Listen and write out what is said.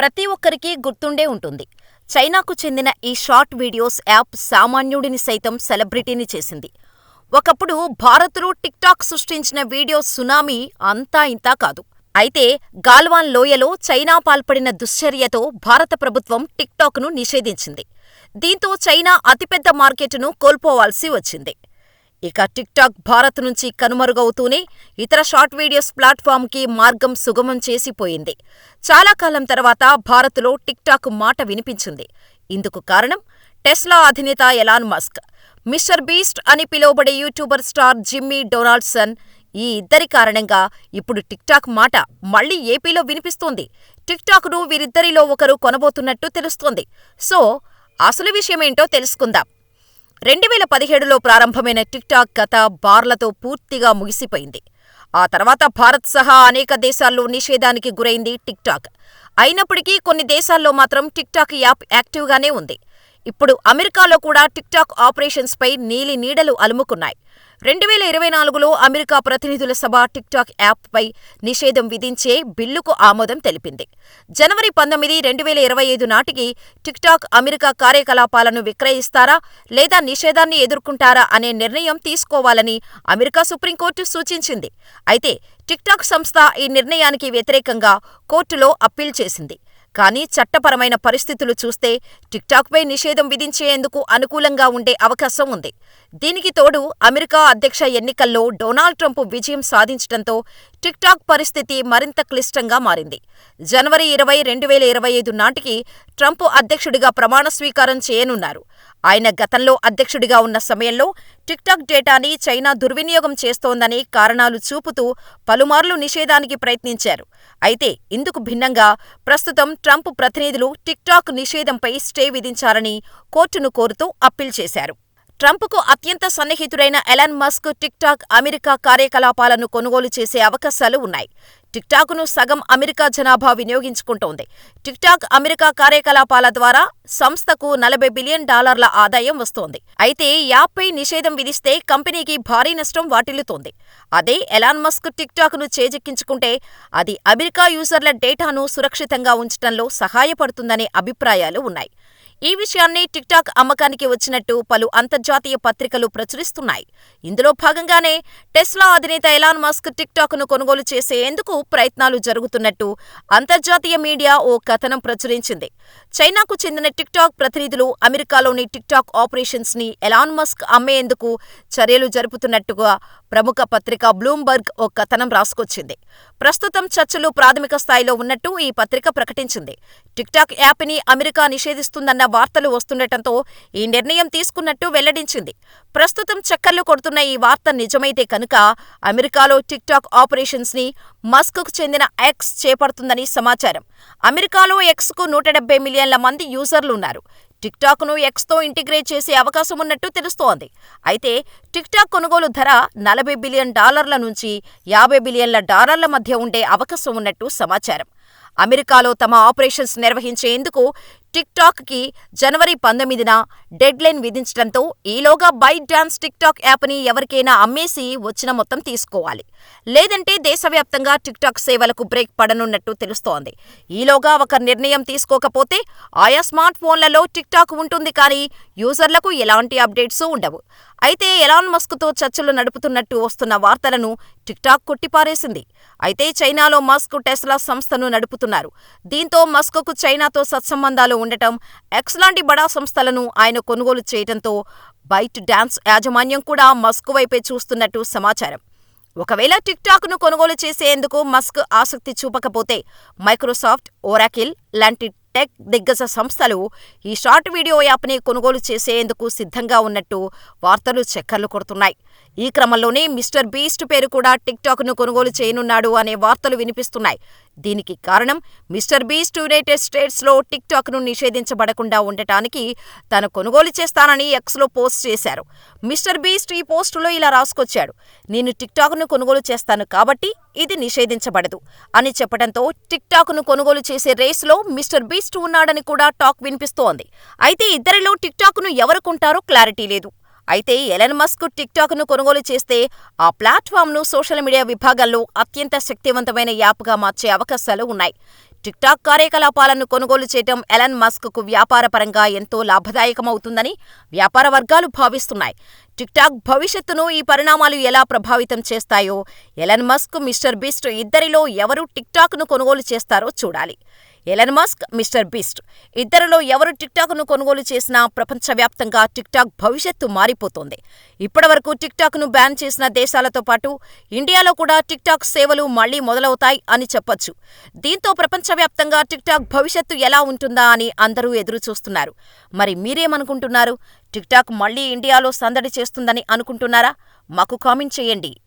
ప్రతి ఒక్కరికి గుర్తుండే ఉంటుంది. చైనాకు చెందిన ఈ షార్ట్ వీడియోస్ యాప్ సామాన్యుడిని సైతం సెలబ్రిటీని చేసింది. ఒకప్పుడు భారత్లో టిక్టాక్ సృష్టించిన వీడియో సునామీ అంతా ఇంతా కాదు. అయితే గాల్వాన్ లోయలో చైనా పాల్పడిన దుశ్చర్యతో భారత ప్రభుత్వం టిక్టాక్ను నిషేధించింది. దీంతో చైనా అతిపెద్ద మార్కెట్ను కోల్పోవాల్సి వచ్చింది. ఇక టిక్టాక్ భారత్ నుంచి కనుమరుగవుతూనే ఇతర షార్ట్ వీడియోస్ ప్లాట్ఫామ్కి మార్గం సుగమం చేసిపోయింది. చాలా కాలం తర్వాత భారత్లో టిక్టాక్ మాట వినిపించింది. ఇందుకు కారణం టెస్లా అధినేత ఎలాన్ మస్క్, మిస్టర్ బీస్ట్ అని పిలువబడే యూట్యూబర్ స్టార్ జిమ్మీ డొనాల్డ్సన్ ఈ ఇద్దరి కారణంగా ఇప్పుడు టిక్టాక్ మాట మళ్ళీ ఏపీలో వినిపిస్తోంది. టిక్టాక్ను వీరిద్దరిలో ఒకరు కొనబోతున్నట్టు తెలుస్తోంది. సో, అసలు విషయమేంటో తెలుసుకుందాం. రెండువేల పదిహేడులో ప్రారంభమైన టిక్టాక్ కథ బార్లతో పూర్తిగా ముగిసిపోయింది. ఆ తర్వాత భారత్ సహా అనేక దేశాల్లో నిషేధానికి గురైంది టిక్టాక్. అయినప్పటికీ కొన్ని దేశాల్లో మాత్రం టిక్టాక్ యాప్ యాక్టివ్గానే ఉంది. ఇప్పుడు అమెరికాలో కూడా టిక్టాక్ ఆపరేషన్స్పై నీలి నీడలు అలుముకున్నాయి. రెండువేల ఇరవై నాలుగులో అమెరికా ప్రతినిధుల సభ టిక్టాక్ యాప్పై నిషేధం విధించే బిల్లుకు ఆమోదం తెలిపింది. జనవరి పంతొమ్మిది, రెండువేల ఇరవై ఐదు నాటికి టిక్టాక్ అమెరికా కార్యకలాపాలను విక్రయిస్తారా లేదా నిషేధాన్ని ఎదుర్కొంటారా అనే నిర్ణయం తీసుకోవాలని అమెరికా సుప్రీంకోర్టు సూచించింది. అయితే టిక్టాక్ సంస్థ ఈ నిర్ణయానికి వ్యతిరేకంగా కోర్టులో అప్పీల్ చేసింది. కానీ చట్టపరమైన పరిస్థితులు చూస్తే టిక్టాక్పై నిషేధం విధించేందుకు అనుకూలంగా ఉండే అవకాశం ఉంది. దీనికి తోడు అమెరికా అధ్యక్ష ఎన్నికల్లో డొనాల్డ్ ట్రంప్ విజయం సాధించడంతో టిక్టాక్ పరిస్థితి మరింత క్లిష్టంగా మారింది. జనవరి ఇరవై, రెండువేల ఇరవై ఐదు నాటికి ట్రంప్ అధ్యక్షుడిగా ప్రమాణ స్వీకారం చేయనున్నారు. ఆయన గతంలో అధ్యక్షుడిగా ఉన్న సమయంలో టిక్టాక్ డేటాని చైనా దుర్వినియోగం చేస్తోందని కారణాలు చూపుతూ పలుమార్లు నిషేధానికి ప్రయత్నించారు. అయితే ఇందుకు భిన్నంగా ప్రస్తుతం ట్రంప్ ప్రతినిధులు టిక్టాక్ నిషేధంపై స్టే విధించాలని కోర్టును కోరుతూ అప్పీల్ చేశారు. ట్రంప్కు అత్యంత సన్నిహితుడైన ఎలాన్ మస్క్ టిక్టాక్ అమెరికా కార్యకలాపాలను కొనుగోలు చేసే అవకాశాలు ఉన్నాయి. టిక్టాక్ను సగం అమెరికా జనాభా వినియోగించుకుంటోంది. టిక్టాక్ అమెరికా కార్యకలాపాల ద్వారా సంస్థకు నలభై బిలియన్ డాలర్ల ఆదాయం వస్తోంది. అయితే యాప్పై నిషేధం విధిస్తే కంపెనీకి భారీ నష్టం వాటిల్లుతోంది. అదే ఎలాన్ మస్క్ టిక్టాక్ను చేజిక్కించుకుంటే అది అమెరికా యూజర్ల డేటాను సురక్షితంగా ఉంచటంలో సహాయపడుతుందనే అభిప్రాయాలు ఉన్నాయి. ఈ విషయాన్ని టిక్టాక్ అమ్మకానికి వచ్చినట్టు పలు అంతర్జాతీయ పత్రికలు ప్రచురిస్తున్నాయి. ఇందులో భాగంగానే టెస్లా అధినేత ఎలాన్ మస్క్ టిక్టాక్ను కొనుగోలు చేసేందుకు ప్రయత్నాలు జరుగుతున్నట్టు అంతర్జాతీయ మీడియా ఓ కథనం ప్రచురించింది. చైనాకు చెందిన టిక్టాక్ ప్రతినిధులు అమెరికాలోని టిక్టాక్ ఆపరేషన్స్ని ఎలాన్ మస్క్ అమ్మేందుకు చర్యలు జరుపుతున్నట్టుగా ప్రముఖ పత్రిక బ్లూంబర్గ్ ఓ కథనం రాసుకొచ్చింది. ప్రస్తుతం చర్చలు ప్రాథమిక స్థాయిలో ఉన్నట్టు ఈ పత్రిక ప్రకటించింది. టిక్టాక్ యాప్ని అమెరికా నిషేధిస్తుందన్న వార్తలు వస్తుండటంతో ఈ నిర్ణయం తీసుకున్నట్టు వెల్లడించింది. ప్రస్తుతం చక్కర్లు కొడుతున్న ఈ వార్త నిజమైతే కనుక అమెరికాలో టిక్టాక్ ఆపరేషన్స్ని మస్క్కు చెందిన ఎక్స్ చేపడుతుందని సమాచారం. అమెరికాలో ఎక్స్కు నూట డెబ్బై మిలియన్ల మంది యూజర్లున్నారు. టిక్టాక్ను ఎక్స్తో ఇంటిగ్రేట్ చేసే అవకాశం ఉన్నట్టు తెలుస్తోంది. అయితే టిక్టాక్ కొనుగోలు ధర నలభై బిలియన్ డాలర్ల నుంచి యాభై బిలియన్ల డాలర్ల మధ్య ఉండే అవకాశం ఉన్నట్టు సమాచారం. అమెరికాలో తమ ఆపరేషన్స్ నిర్వహించేందుకు టిక్టాక్కి జనవరి పంతొమ్మిదిన డెడ్లైన్ విధించడంతో ఈలోగా బైట్ డాన్స్ టిక్టాక్ యాప్ని ఎవరికైనా అమ్మేసి వచ్చిన మొత్తం తీసుకోవాలి. లేదంటే దేశవ్యాప్తంగా టిక్టాక్ సేవలకు బ్రేక్ పడనున్నట్టు తెలుస్తోంది. ఈలోగా ఒక నిర్ణయం తీసుకోకపోతే ఆయా స్మార్ట్ ఫోన్లలో టిక్టాక్ ఉంటుంది కానీ యూజర్లకు ఎలాంటి అప్డేట్స్ ఉండవు. అయితే ఎలాన్ మస్క్తో చర్చలు నడుపుతున్నట్టు వస్తున్న వార్తలను టిక్టాక్ కొట్టిపారేసింది. అయితే చైనాలో మస్క్ టెస్లా సంస్థను నడుపుతున్నారు. దీంతో మస్క్కు చైనాతో సత్సంబంధాలు ఉండటం, ఎక్స్ లాంటి బడా సంస్థలను ఆయన కొనుగోలు చేయటంతో బైట్ డాన్స్ యాజమాన్యం కూడా మస్క్ వైపే చూస్తున్నట్టు సమాచారం. ఒకవేళ టిక్టాక్ను కొనుగోలు చేసేందుకు మస్క్ ఆసక్తి చూపకపోతే మైక్రోసాఫ్ట్, ఒరాకిల్ లాంటి టెక్ దిగ్గజ సంస్థలు ఈ షార్ట్ వీడియో యాప్ని కొనుగోలు చేసేందుకు సిద్ధంగా ఉన్నట్టు వార్తలు చక్కర్లు కొడుతున్నాయి. ఈ క్రమంలోనే మిస్టర్ బీస్ట్ పేరు కూడా టిక్టాక్ను కొనుగోలు చేయనున్నాడు అనే వార్తలు వినిపిస్తున్నాయి. దీనికి కారణం మిస్టర్ బీస్ట్ యునైటెడ్ స్టేట్స్లో టిక్టాక్ను నిషేధించబడకుండా ఉండటానికి తను కొనుగోలు చేస్తానని ఎక్స్లో పోస్ట్ చేశారు. మిస్టర్ బీస్ట్ ఈ పోస్టులో ఇలా రాసుకొచ్చాడు నేను టిక్టాక్ను కొనుగోలు చేస్తాను కాబట్టి ఇది నిషేధించబడదు అని చెప్పడంతో టిక్టాక్ను కొనుగోలు చేసే రేస్లో మిస్టర్ బీస్ట్ ఉన్నాడని కూడా టాక్ వినిపిస్తోంది. అయితే ఇద్దరిలో టిక్టాక్ను ఎవరు కొంటారో క్లారిటీ లేదు. అయితే ఎలన్ మస్క్ టిక్టాక్ను కొనుగోలు చేస్తే ఆ ప్లాట్ఫామ్ను సోషల్ మీడియా విభాగంలో అత్యంత శక్తివంతమైన యాప్గా మార్చే అవకాశాలు ఉన్నాయి. టిక్టాక్ కార్యకలాపాలను కొనుగోలు చేయటం ఎలన్ మస్క్కు వ్యాపారపరంగా ఎంతో లాభదాయకమవుతుందని వ్యాపార వర్గాలు భావిస్తున్నాయి. టిక్టాక్ భవిష్యత్తును ఈ పరిణామాలు ఎలా ప్రభావితం చేస్తాయో ఎలన్ మస్క్, మిస్టర్ బీస్ట్ ఇద్దరిలో ఎవరు టిక్టాక్ను కొనుగోలు చేస్తారో చూడాలి. ఎలన్ మస్క్, మిస్టర్ బీస్ట్ ఇద్దరిలో ఎవరు టిక్టాక్ను కొనుగోలు చేసినా ప్రపంచవ్యాప్తంగా టిక్టాక్ భవిష్యత్తు మారిపోతోంది. ఇప్పటివరకు టిక్టాక్ను బ్యాన్ చేసిన దేశాలతో పాటు ఇండియాలో కూడా టిక్టాక్ సేవలు మళ్ళీ మొదలవుతాయి అని చెప్పొచ్చు. దీంతో ప్రపంచవ్యాప్తంగా టిక్టాక్ భవిష్యత్తు ఎలా ఉంటుందా అని అందరూ ఎదురుచూస్తున్నారు. మరి మీరేమనుకుంటున్నారు? టిక్టాక్ మళ్ళీ ఇండియాలో సందడి చేస్తుందని అనుకుంటున్నారా? మాకు కామెంట్ చేయండి.